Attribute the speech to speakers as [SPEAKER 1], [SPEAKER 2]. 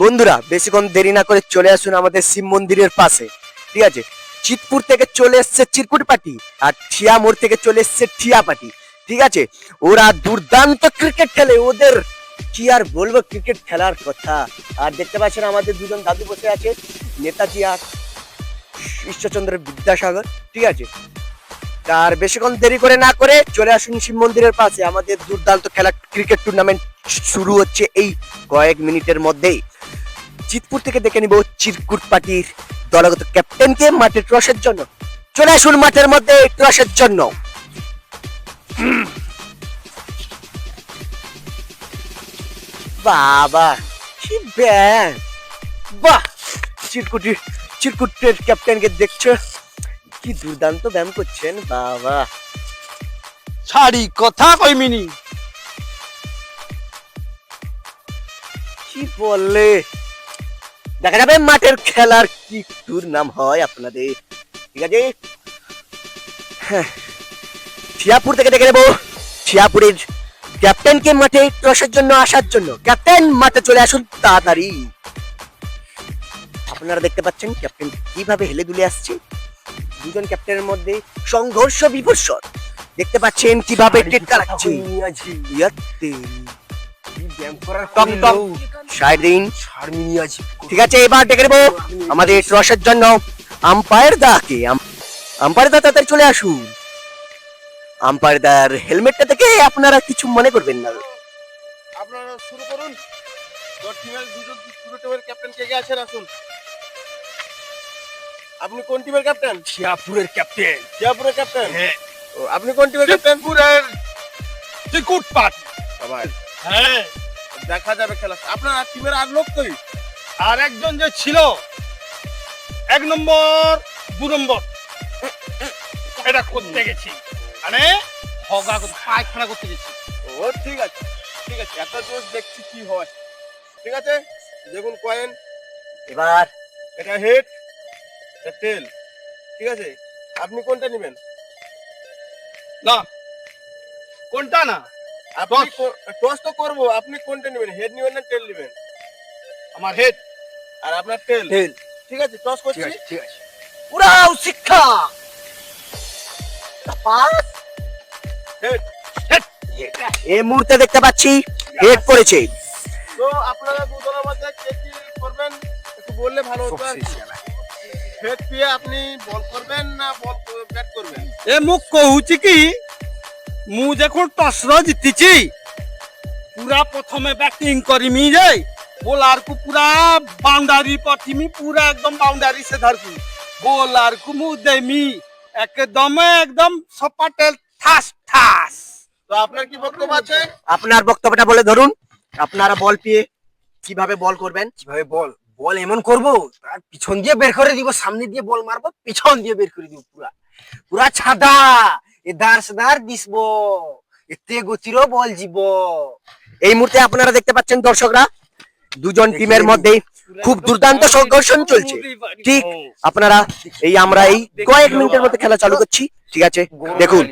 [SPEAKER 1] বন্ধুরা, বেশিক্ষণ দেরি না করে চলে আসুন আমাদের শিব মন্দিরের পাশে। ঠিক আছে? চিতপুর থেকে চলে এসছে চিরকুট পার্টি আর ঠিয়া মোড় থেকে চলে এসছে ঠিয়া পার্টি ঠিক আছে? ওরা দুর্দান্ত ক্রিকেট খেলে। ওদের কি আর বলব, ক্রিকেট খেলার কথা। আর দেখতে পাচ্ছেন আমাদের দুজন দাদু বসে আছে, নেতাজি আর ঈশ্বরচন্দ্র বিদ্যাসাগর। ঠিক আছে? আর বেশিক্ষণ দেরি করে না করে চলে আসুন শিব মন্দিরের পাশে। আমাদের দুর্দান্ত খেলা ক্রিকেট টুর্নামেন্ট শুরু হচ্ছে এই কয়েক মিনিটের মধ্যেই। চিতপুর থেকে দেখে নিব চিরকুট পার্টির দলগত ক্যাপ্টেনকে মাঠে ট্রসের জন্য। চলে আসুন মাঠের মধ্যে ট্রসের জন্য। বাবা কি ব্যান বাহ চিরকুটি চিরকুটের ক্যাপ্টেনকে দেখছ? কি দুর্দান্ত ব্যায়াম করছেন বাবা।
[SPEAKER 2] ছাড়ি কথা কই মিনি।
[SPEAKER 1] কি বললে? দেখা যাবে মাঠের খেলার কি টুর নাম হয় আপনাদের। ঠিক আছে? হ্যাঁ, শিয়াপুর থেকে দেখে নেব। শিয়াপুরের ক্যাপ্টেনকে মাঠে টসের জন্য আসার জন্য। ক্যাপ্টেন মাঠে চলে আসুন তাড়াতাড়ি। আপনারা দেখতে পাচ্ছেন ক্যাপ্টেন কীভাবে হেলে দুলে আসছে। দুজন ক্যাপ্টেনের মধ্যে সংঘর্ষ বিভর্ষণ। দেখতে পাচ্ছেন কীভাবে টেক্কা লাগছে সাইড দিন ঠিক আছে এবার ডেকে নেব আমাদের টসের জন্য। আম্পায়ার দাকে আম্পায়ার দা তাড়াতাড়ি চলে আসুন। আম্পায়ার দার হেলমেটটা থেকে আপনারা কিছু মনে করবেন না।
[SPEAKER 2] আপনারা শুরু করুন। দুজন দুটো টিমের ক্যাপ্টেন কে কে আছেন আসুন। আপনি কোন টিমের ক্যাপ্টেন?
[SPEAKER 3] শিয়াপুরের ক্যাপ্টেন।
[SPEAKER 2] জিয়াপুরের ক্যাপ্টেন?
[SPEAKER 3] হ্যাঁ।
[SPEAKER 2] ও, আপনি কোন টিমের ক্যাপ্টেন?
[SPEAKER 3] শিবপুরের চিকুট পাট
[SPEAKER 2] বাবা
[SPEAKER 3] হ্যাঁ।
[SPEAKER 2] দেখা যাবে খেলা। আপনার টিমের আর লোক কই?
[SPEAKER 3] আর একজন যে ছিল এক নম্বর দু নম্বর। এটা করতে গেছি। মানে হগা করতে পায়খানা করতে গেছি।
[SPEAKER 2] ও ঠিক আছে ঠিক আছে। এত জোর দেখছি কি হয়। ঠিক আছে? দেখুন কয়েন।
[SPEAKER 1] এবার।
[SPEAKER 2] এটা হেড এটা টেল ঠিক আছে? আপনি কোনটা নেবেন?
[SPEAKER 3] না কোনটা না?
[SPEAKER 2] আপনি টস তো করব আপনি কোনটা নেবেন? হেড নেবেন না টেল নেবেন?
[SPEAKER 3] আমার হেড
[SPEAKER 2] আর আপনার টেল
[SPEAKER 1] Tail।
[SPEAKER 2] ঠিক আছে টস করছি?
[SPEAKER 3] ঠিক আছে
[SPEAKER 1] উড়াও শিক্ষা!
[SPEAKER 2] হেড
[SPEAKER 1] এই মুহূর্তে দেখতে পাচ্ছি হেড করেছে।
[SPEAKER 2] তো আপনারা দুজনের মধ্যে কে কি করবেন? একটু বললে ভালো হতো আর হেড পেয়ে আপনি বল করবেন না বল ব্যাট করবেন?
[SPEAKER 3] এ মুখ কହୁଛି কি? ମୁଁ যখন টসর জিতিছি পুরা প্রথমে ব্যাটিং করিমি যে বোলার কু পুরা বাউন্ডারি পঠিমি পুরা একদম বাউন্ডারি সে ধরবি বোলার কু মু দেমি একদম একদম সপাটেল ঠাস ঠাস
[SPEAKER 2] তো আপনার কি বক্তব্য আছে
[SPEAKER 1] আপনার বক্তব্যটা বলে ধরুন আপনারা বল পেয়ে কীভাবে বল করবেন?
[SPEAKER 4] কীভাবে বল বল এমন করব তার পিছন দিয়ে বের করে দিব সামনে দিয়ে বল মারবো পিছন দিয়ে বের করে দিব পুরা। পুরা ছাদা! দাঁড় দিসব এতে গতিরও বল জীব?
[SPEAKER 1] এই মুহূর্তে আপনারা দেখতে পাচ্ছেন দর্শকরা দুজন টিমের মধ্যে খুব দুর্দান্ত সংঘর্ষণ চলছে। ঠিক আপনারা এই আমরা এই কয়েক মিনিটের মধ্যে খেলা চালু করছি। ঠিক আছে দেখুন।